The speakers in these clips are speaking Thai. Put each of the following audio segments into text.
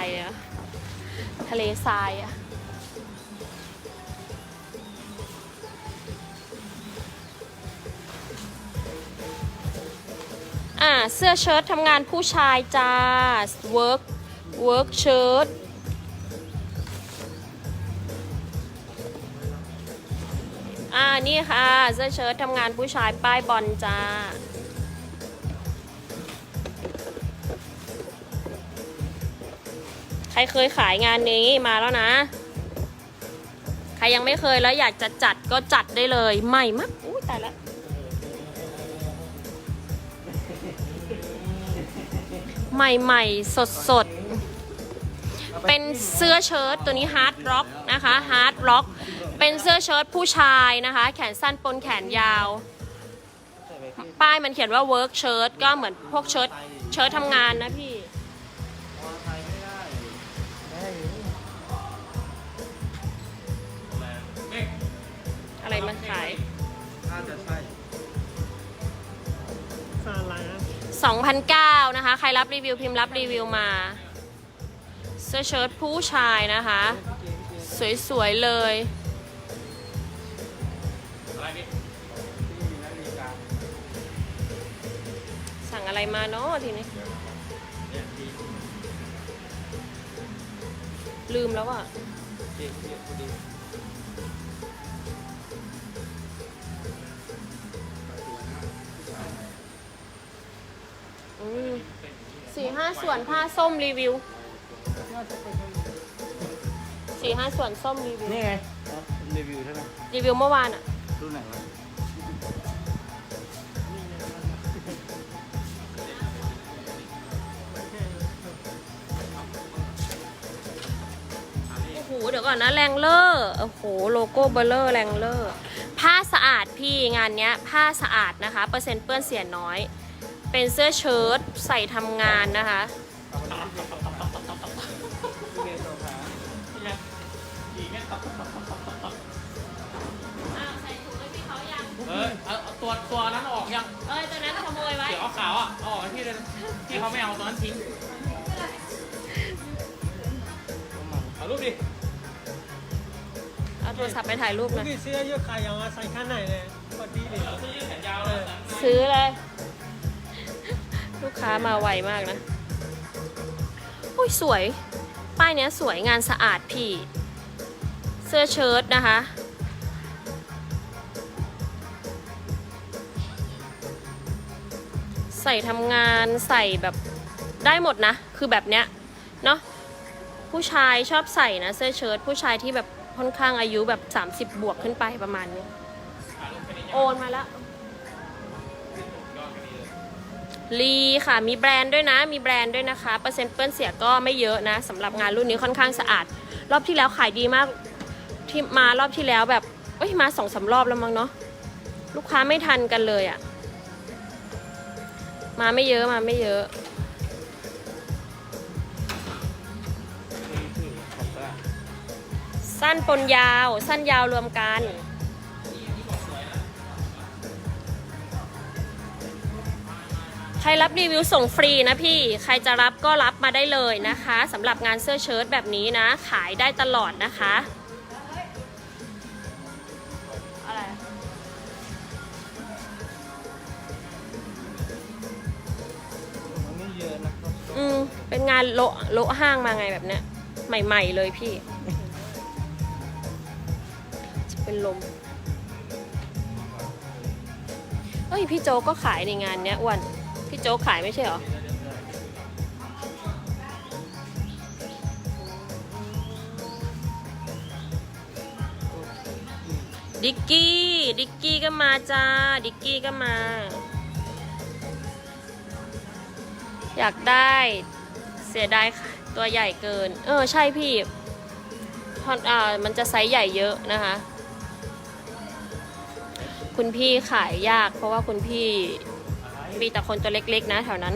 ทรายอะทะเลทรายอะอ่าเสื้อเชิ้ตทำงานผู้ชายจ้า work work shirt อ่านี่ค่ะ เสื้อเชิ้ตทำงานผู้ชายป้ายบอลจ้า ใครเคยขายงานนี้มาแล้วนะ ใครยังไม่เคยแล้วอยากจะจัดก็จัดได้เลยใหม่มากอุ้ยตายล้วใหม่ๆ สดๆ เป็นเสื้อเชิ้ตตัวนี้ฮาร์ดร็อกนะคะฮาร์ดร็อก เป็นเสื้อเชิ้ตผู้ชายนะคะ แขนสั้นปนแขนยาว ป้ายมันเขียนว่า work shirt ก็เหมือนพวกเชิ้ตเชิ้ตทำงานนะพี่ ขายน่าจะใช่ซาลา2,009นะคะ ใครรับรีวิวพิมพ์รับรีวิวมา เสื้อเชิ้ตผู้ชายนะคะ สวยๆเลยอะไรพี่สั่งอะไรมาเนาะทีนี้เนี่ยพี่ลืมแล้วอะ สี่ห้าส่วนผ้าส้มรีวิวสี่ห้าส่วนส้มรีวิว นี่ไงรีวิวใช่ไหมรีวิวเมื่อวานอะรุ่นไหนวะโอ้โห เดี๋ยวก่อนนะ แรงเลอร์โอ้โห โลโก้เบลเลอร์แรงเลอร์ ผ้าสะอาดพี่งานเนี้ย ผ้าสะอาดนะคะ เปอร์เซ็นต์เปื้อนเสียน้อย เป็นเสื้อเชิ้ตใส่ทำงานนะคะอ้าวใส่ถุงให้พี่เขายังเออเอาเอาตัวตัวนั้นออกยังเอ้ยตัวนั้นขโมยไว้ เดี๋ยวเอาขาวอะเอาออกให้พี่เลยนะพี่เขาไม่เอาตัวนั้นทิ้งเอารูปดิเอาโทรศัพท์ไปถ่ายรูปหนะพี่เสื้อยืดขายยังใส่ข้างไหนเลยพอดีเลย เอาเสื้อยืดแขนยาวเลยนะซื้อเลย ลูกค้ามาไวมากนะอุ้ยสวย ป้ายเนี้ยสวยงานสะอาดพี่ เสื้อเชิ้ตนะคะ ใส่ทำงานใส่แบบได้หมดนะ คือแบบเนี้ยเนาะผู้ชายชอบใส่นะเสื้อเชิ้ตผู้ชายที่แบบค่อนข้างอายุแบบ 30 บวกขึ้นไปประมาณนี้ โอนมาแล้ว ลีค่ะมีแบรนด์ด้วยนะ มีแบรนด์ด้วยนะคะเปอร์เซ็นต์เปื้อนเสียก็ไม่เยอะนะสำหรับงานรุ่นนี้ค่อนข้างสะอาด รอบที่แล้วขายดีมากที่มารอบที่แล้วแบบเอ้ยมาสองสารอบแล้วมั้งเนาะลูกค้าไม่ทันกันเลยอะ่ะ มาไม่เยอะมาไม่เยอะ สั้นปนยาว สั้นยาวรวมกัน ใครรับรีวิวส่งฟรีนะพี่ ใครจะรับก็รับมาได้เลยนะคะสำหรับงานเสื้อเชิ้ตแบบนี้นะ ขายได้ตลอดนะคะ อะไรอืมเป็นงานโละโละห้างมาไงแบบเนี้ย ใหม่ ๆ เลยพี่ จะเป็นลม เอ้ย พี่โจก็ขายในงานเนี้ยวัน พี่โจ๊กขายไม่ใช่หรอดิกกี้ ดิกกี้ก็มาจ้า ดิกกี้ก็มา อยากได้เสียดายตัวใหญ่เกิน เออ ใช่พี่พออ่ามันจะไซส์ใหญ่เยอะนะคะ คุณพี่ขายยากเพราะว่าคุณพี่ มีแต่คนตัวเล็กๆนะแถวนั้น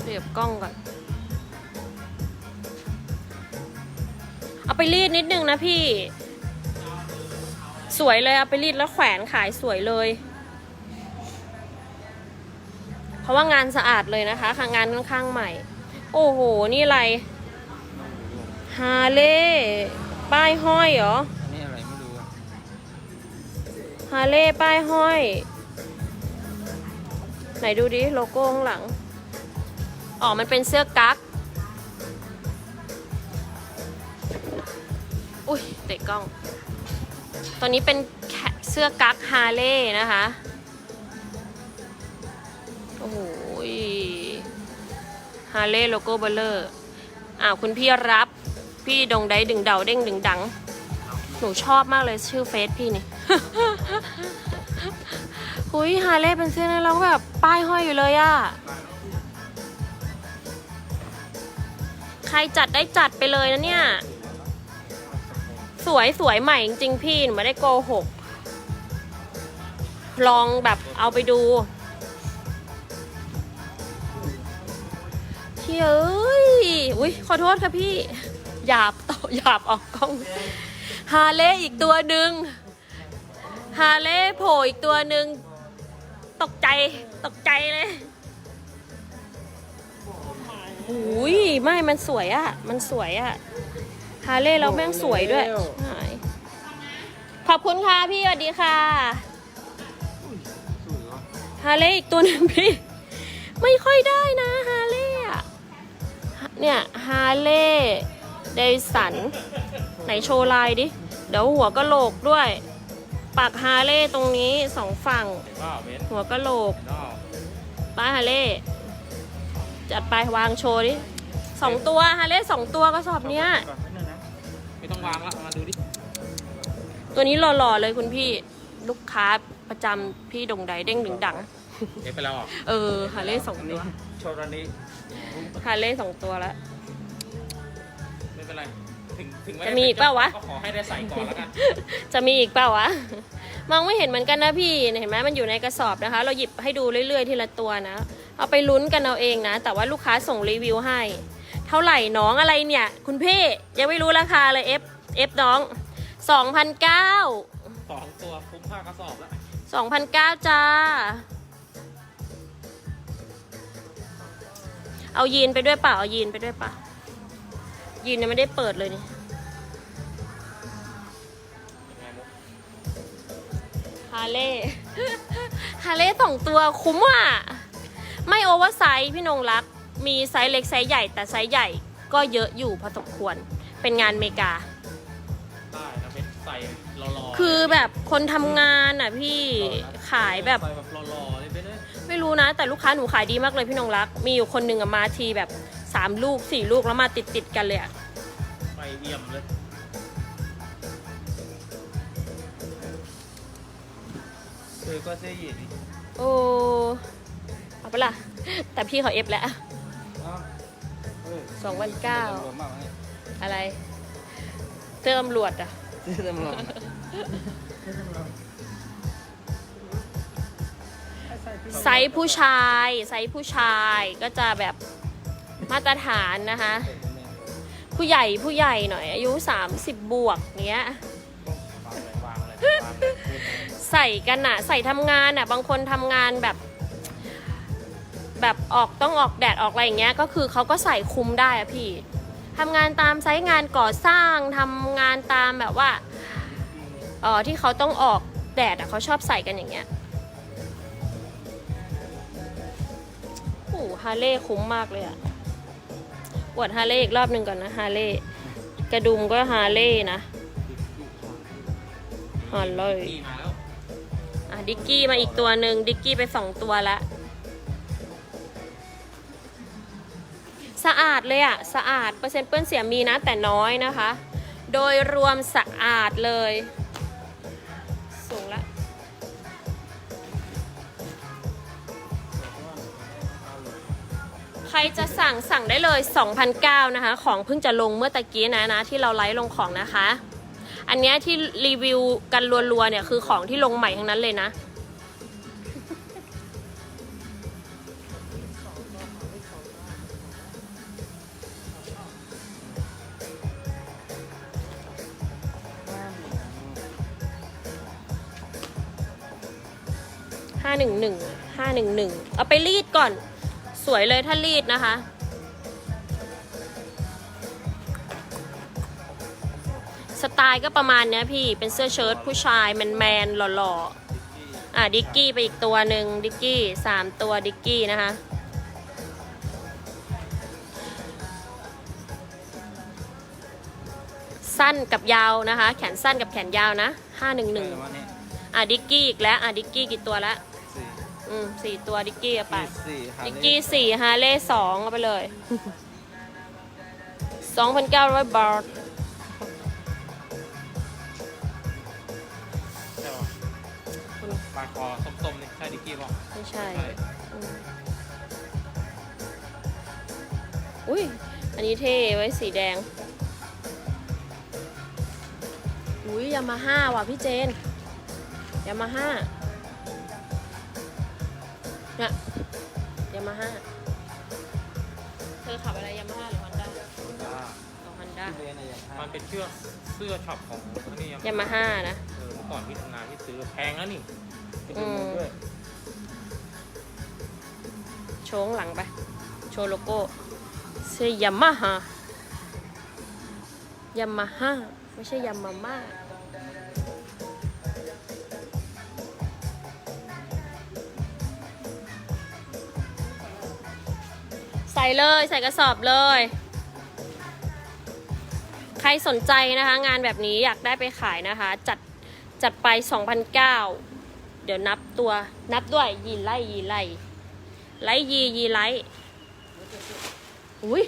เสียบกล้องก่อน เอาไปรีดนิดนึงนะพี่ สวยเลยเอาไปรีดแล้วแขวนขายสวยเลย เพราะว่างานสะอาดเลยนะคะค่ะงานค่อนข้างใหม่ โอ้โห นี่อะไร ฮาเล่ป้ายห้อยเหรออันนี้อะไรไม่รู้อะฮาเล่ป้ายห้อย ไหนดูดิโลโก้ข้างหลัง อ๋อ มันเป็นเสื้อกั๊กอุ้ยเตะกล้อง ตอนนี้เป็นเสื้อกั๊กฮาเล่นะคะ โอ้โหฮาเล่โลโก้เบลเลอร์อ้าวคุณพี่รับพี่ดงได้ดึงเดาเด้งดึงดัง หนูชอบมากเลยชื่อเฟซพี่นี่หุยฮาเล่เป็นเสื้อนะแล้วแบบป้ายห้อยอยู่เลยอะใครจัดได้จัดไปเลยนะเนี่ย สวยสวยใหม่จริงๆพี่หนูไม่ได้โกหก ลองแบบเอาไปดูเฮ้ยอุ้ยขอโทษค่ะพี่ หยาบต่อหยาบออกกล้อง ฮาเล่อีกตัวหนึ่งฮาเล่โผล่อีกตัวหนึ่งตกใจ ตกใจเลยหูยไม่มันสวยอะมันสวยอะ ฮาเล่แล้วแม่งสวยด้วยหายขอบคุณค่ะพี่สวัสดีค่ะสวยเหรอฮาเล่อีกตัวหนึ่งพี่ ไม่ค่อยได้นะฮาเล่อะเนี่ยฮาเล่เดสัน ไหนโชว์ลายดิ เดี๋ยวหัวกะโหลกด้วยปักฮาเล่ตรงนี้สองฝั่งว้าวเบนหัวกะโหลกว้าวป้าฮาเล่ จัดไปวางโชว์ดิสองตัวฮาเล่สองตัวกระสอบเนี้ย ไม่ต้องวางละเอามาดูดิตัวนี้หล่อๆเลยคุณพี่ลูกค้าประจำพี่ดงใดเด้งดึงดัง เดี๋ยวไปแล้วอะเออฮาเล่สองอันตันี้วโชว์อันนี้ฮาเล่สองตัวแล้ว ไม่เป็นไรถึงถึงไม่จะได้มีอีกเปล่าวะ ก็ขอให้ได้ใส่ก่อนแล้วกันจะมีอีกเปล่าวะ มองไม่เห็นเหมือนกันนะพี่เห็นไหมมันอยู่ในกระสอบนะคะ เราหยิบให้ดูเรื่อยๆทีละตัวนะ เอาไปลุ้นกันเอาเองนะ แต่ว่าลูกค้าส่งรีวิวให้ เท่าไหร่น้องอะไรเนี่ย คุณพี่ยังไม่รู้ราคาเลย F F น้อง2,009สองตัวคุ้มค่ากระสอบแล้ว2,009จ้า เอายีนไปด้วยเปล่า เอายีนไปด้วยเปล่า ยีนยังไม่ได้เปิดเลยนี่ยังไงมุกฮาเล่ฮาเล่สองตัวคุ้มอะ ไม่โอเวอร์ไซส์พี่นงรัก มีไซส์เล็กไซส์ใหญ่แต่ไซส์ใหญ่ก็เยอะอยู่พอสมควร เป็นงานอเมริกา ได้นะเป็นใส่รอๆคือแบบคนทำงานอะพี่ขายแบบ ใส่แบบรอๆเลยเป็นเลยไม่รู้นะ แต่ลูกค้าหนูขายดีมากเลยพี่นงรัก มีอยู่คนหนึ่งอะมาทีแบบสามลูกสี่ลูกแล้วมาติดติดๆกันเลยอะไปเอี่ยมเลยสวยกว่าเสื้อยีนอีกโอ้เอาไปะละแต่พี่เขาเอฟแล้วอ้าวเฮ้ย สองพันเก้าตำรวจมากไหมเนี่ยอะไรเสื้อตำรวจอะเสื้อตำรวจไซส์ผู้ชายไซส์ผู้ชายก็จะแบบมาตรฐานนะคะ ผู้ใหญ่ผู้ใหญ่หน่อย อายุ 30 บวกเนี้ยวางเลยวางเลยวางเลยใส่กันอะใส่ทำงานอะบางคนทำงานแบบ แบบออกต้องออกแดดออกอะไรอย่างเงี้ยก็คือเขาก็ใส่คุมได้อะพี่ทำงานตามไซต์งานก่อสร้างทำงานตามแบบว่าเออที่เขาต้องออกแดดอะเขาชอบใส่กันอย่างเงี้ยโอ้ฮาเล่คุ้มมากเลยอะอวดฮาเล่อีกรอบหนึ่งก่อนนะฮาเล่กระดุมก็ฮาเล่นะฮาเล่นี่มาแล้วอะดิกกี้มาอีกตัวหนึ่งดิกกี้ไปสองตัวละะอาดเลยอะสะอาดเปอร์เซ็นต์เปื้อนเสียมีนะแต่น้อยนะคะ โดยรวมสะอาดเลย สูงละใครจะสั่งสั่งได้เลย 2,009นะคะ ของเพิ่งจะลงเมื่อตะกี้นะนะ ที่เราไลฟ์ลงของนะคะ อันเนี้ยที่รีวิวกันรัวๆเนี่ยคือของที่ลงใหม่ทั้งนั้นเลยนะ 911 เอาไปรีดก่อน สวยเลยถ้ารีดนะคะ สไตล์ก็ประมาณเนี้ยพี่เป็นเสื้อเชิ้ตผู้ชายแมนๆหล่อๆ อะดิกกี้ไปอีกตัวหนึ่งดิกกี้สามตัวดิกกี้นะคะสั้นกับยาวนะคะ แขนสั้นกับแขนยาวนะห้าหนึ่งหนึ่งอะดิกกี้อีกแล้วอะดิกกี้กี่ตัวแล้ว อืมสี่ตัวดิกกี้เอาไป สี่หาดิกเลกี้ขสี่ฮาเล่สองเอาไปเลย สองพันเก้าร้อยบาท ใช่ป่ะปลาคอส้มๆนี่ใช่ดิกกี้ป่ะไม่ใช่ใช่อืมอุ้ย อันนี้เท่ไว้สีแดง อุ้ยยามาฮ่าว่ะพี่เจนยามาฮ่า มาฮ่าเธอขับอะไรยามาฮ่าหรือฮอนด้าอ่าของฮอนด้าที่เรียนอะไรอย่างมันเป็นเสื้อเสื้อช็อปของอันนี่ยามาฮ่านะเออเมื่อก่อนที่ทำงานที่ซื้อแพงแล้วนี่ที่เป็นมุกด้วยโชว์ข้างหลังไป โชว์โลโก้เสื้อยามาฮ่ายามาฮ่าไม่ใช่ยามาม่า เลยใส่กระสอบเลย ใครสนใจนะคะ งานแบบนี้อยากได้ไปขายนะคะ จัดจัดไป 2,009 เดี๋ยวนับตัวนับด้วยยีไล่ยีไล่ไลท์ยียีไลท์อุ้ย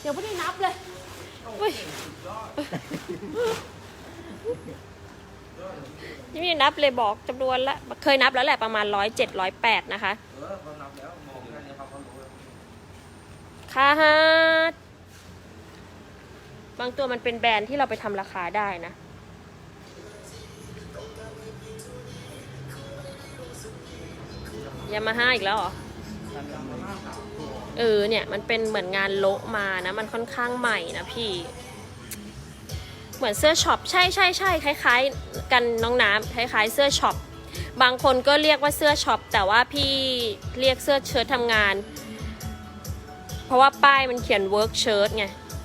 เดี๋ยวไม่ได้นับเลยอุ้ยยังไม่ได้นับเลยบอกจำนวนละ เคยนับแล้วแหละประมาณร้อยเจ็ดร้อยแปดนะคะ คาฮาดบางตัวมันเป็นแบรนด์ที่เราไปทำราคาได้นะ ยามาฮ่าอีกแล้วเหรอ เออเนี่ย มันเป็นเหมือนงานโละมานะ มันค่อนข้างใหม่นะพี่ เหมือนเสื้อช็อป ใช่ใช่ใช่คล้าย ๆ กันน้องน้ำคล้าย ๆ เสื้อช็อปบางคนก็เรียกว่าเสื้อช็อปแต่ว่าพี่เรียกเสื้อเชิ้ตทำงาน เพราะว่าป้ายมันเขียน work shirt ไง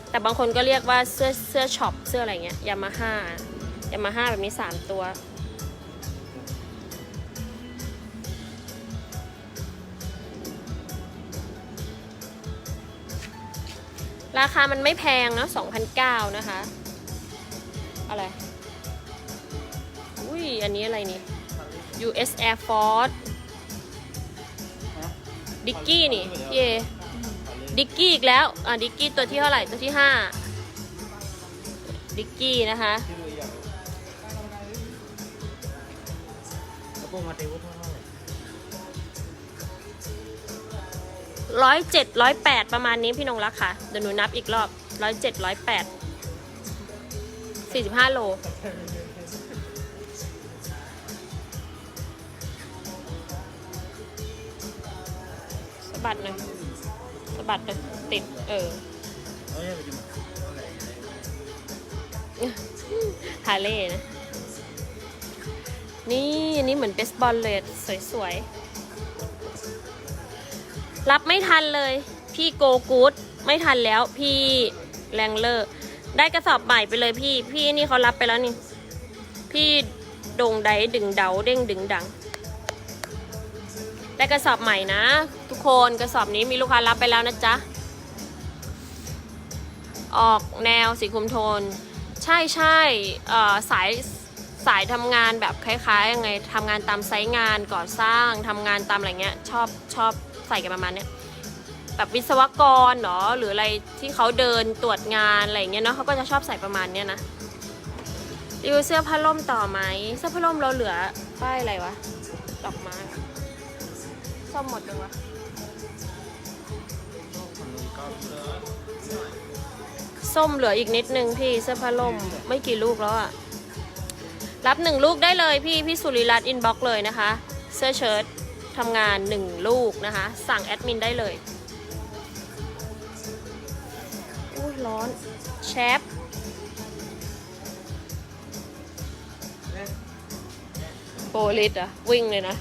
แต่บางคนก็เรียกว่าเสื้อเสื้อช็อปเสื้ออะไรเงี้ยยามาฮ่ายามาฮ่าแบบนี้ 3 ตัว ราคามันไม่แพงนะ2,009นะคะ อะไร อุ้ย อันนี้อะไรนี่ US Air Force ดิกกี้นี่พี่เอ ดิกกี้อีกแล้ว อะดิกกี้ตัวที่เท่าไหร่ตัวที่5ดิกกี้นะคะร้อยเจ็ดร้อยแปดประมาณนี้พี่นงรักค่ะ เดี๋ยวหนูนับอีกรอบร้อยเจ็ดร้อยแปดสี่สิบห้าโลสะบัดหน่อย บัดหน่อยติด เออเอ้ยไปดูเท่าไหร่ฮาเล่นะ นี่อันนี้เหมือนเบสบอลเลย สวยๆ รับไม่ทันเลย พี่โกกูดไม่ทันแล้วพี่แรงเลอร์ได้กระสอบใหม่ไปเลยพี่ พี่นี่เขารับไปแล้วนี่ พี่ดงไดดึงเดาเด้งดึงดัง ได้กระสอบใหม่นะ ทุกคนกระสอบนี้มีลูกค้ารับไปแล้วนะจ๊ะ ออกแนวสีคุมโทน ใช่ใช่สายสายทำงานแบบคล้ายๆยังไงทำงานตามไซต์งานก่อสร้างทำงานตามอะไรเงี้ยชอบชอบใส่กันประมาณเนี้ยแบบวิศวกรเนาะหรืออะไรที่เขาเดินตรวจงานอะไรเงี้ยเนาะเขาก็จะชอบใส่ประมาณเนี้ยนะรีวิวเสื้อผ้าล่มต่อไหมเสื้อผ้าล่มเราเหลือป้ายอะไรวะดอกไม้ ซ่อมหมดเลยวะส้มเหลืออีกนิดนึงพี่เสื้อผ้าล่มไม่กี่ลูกแล้วอะรับหนึ่งลูกได้เลยพี่ พี่สุริรัตน์อินบ็อกเลยนะคะ เสื้อเชิ้ตทำงานหนึ่งลูกนะคะ สั่งแอดมินได้เลยอุ้ยร้อนแชปโปลิสอะวิ่งเลยนะ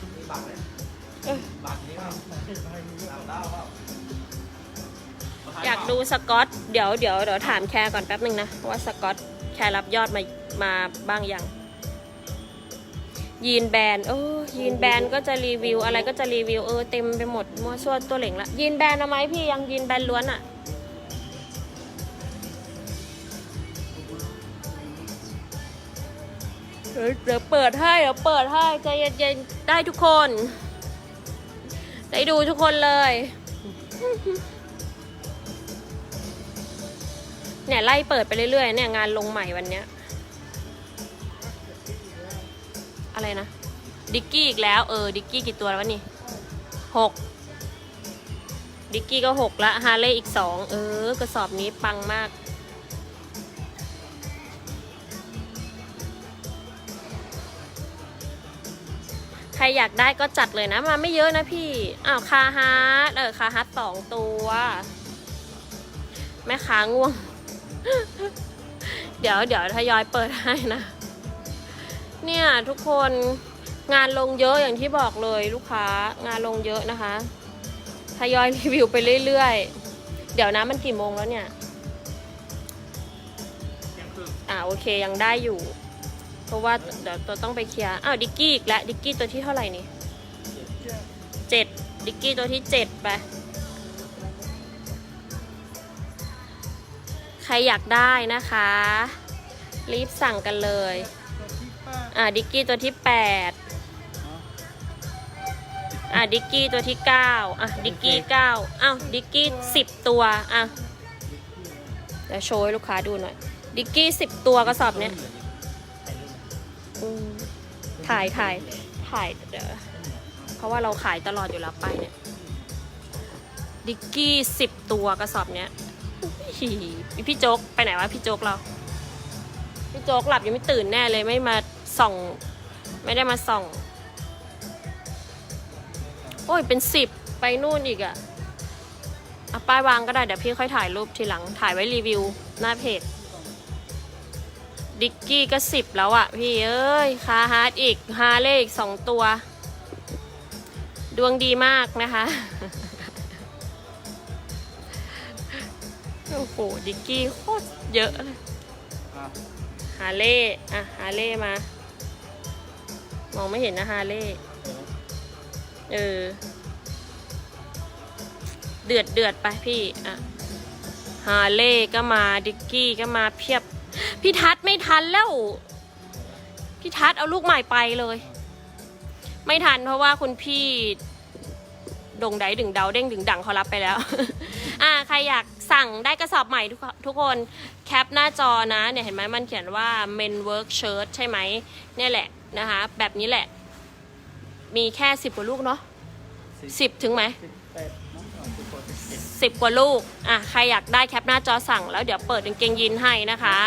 อยากดูสกอต เดี๋ยวเดี๋ยวเดี๋ยวถามแคร์ก่อนแป๊บหนึ่งนะ ว่าสกอตแคร์รับยอดมามาบ้างยัง ยีนแบรนด์เออยีนแบรนก็จะรีวิว อะไรก็จะรีวิว เออเต็มไปหมดมั่วซั่วตัวเหล่งละ ยีนแบรนเอาไหมพี่ยังยีนแบรนล้วนอะเดี๋ยวเดี๋ยวเปิดให้เดี๋ยวเปิดให้ใจเย็นๆได้ทุกคน ได้ดูทุกคนเลย เนี่ยไล่เปิดไปเรื่อยๆ เนี่ยงานลงใหม่วันเนี้ย อะไรนะ ดิกกี้อีกแล้ว เออ ดิกกี้กี่ตัวแล้ววะนี่หกดิกกี้ก็หกละ ฮาร์เลย์อีกสอง เออกระสอบนี้ปังมาก รอยากได้ก็จัดเลยนะ มาไม่เยอะนะพี่ อ้าวคาฮาร์ดเออคาฮาร์ดสองตัว แม่ค้าง่วง เดี๋ยวเดี๋ยวทยอยเปิดให้นะ เนี่ยทุกคนงานลงเยอะอย่างที่บอกเลยลูกค้างานลงเยอะนะคะทยอยรีวิวไปเรื่อยๆ เดี๋ยวนะมันกี่โมงแล้วเนี่ยอ่าโอเคยังได้อยู่ ราะว่าเดี๋ยวตัวต้องไปเคลียร์อ้าวดิกกี้อีกแล้วดิกกี้ตัวที่เท่าไหร่นี่เจ็ดดิกกี้ตัวที่เจ็ดไปใครอยากได้นะคะ รีบสั่งกันเลย อ่าดิกกี้ตัวที่แปดอ่าดิกกี้ตัวที่เก้าอะดิกกี้เก้าอ้าวดิกกี้สิบตัวอะเดี๋ยวโชว์ให้ลูกค้าดูหน่อย ดิกกี้สิบตัวกระสอบเนี้ย ถ่ายถ่ายถ่ายเดี๋ยวเพราะว่าเราขายตลอดอยู่แล้วไปายเนี่ย ดิกกี้สิบตัวกระสอบเนี้ยอุ๊ยพี่โจ๊กไปไหนวะพี่โจ๊กเรา พี่โจ๊กหลับยังไม่ตื่นแน่เลยไม่มาส่อง ไม่ได้มาส่อง โอ้ยเป็นสิบไปนู่นอีกอะเอาป้ายวางก็ได้เดี๋ยวพี่ค่อยถ่ายรูปทีหลังถ่ายไว้รีวิวหน้าเพจ ดิกกี้ก็สิบแล้วอะพี่เอ้ยคาฮาร์ดอีกฮาเล่อีกสองตัว ดวงดีมากนะคะ โอ้โห ดิกกี้โคตรเยอะเลยอะฮาเล่อะฮาเล่มา มองไม่เห็นนะฮาเล่เออ เดือดเดือดไปพี่ อะ ฮาเล่ก็มา ดิกกี้ก็มาเพียบ พี่ทัศน์ไม่ทันแล้ว พี่ทัศน์เอาลูกใหม่ไปเลย ไม่ทันเพราะว่าคุณพี่ดงไดดึงเดาเด้งดึงดังเขารับไปแล้ว อ่า ใครอยากสั่งได้กระสอบใหม่ทุกทุกคนแคปหน้าจอนะ เนี่ยเห็นไหมมันเขียนว่า men work shirt ใช่ไหมเนี่ยแหละนะคะ แบบนี้แหละ มีแค่สิบกว่าลูกเนาะสิบถึงไหม 10 กว่าลูกอะใครอยากได้แคปหน้าจอสั่งแล้วเดี๋ยวเปิดกางเกงยีนให้นะคะ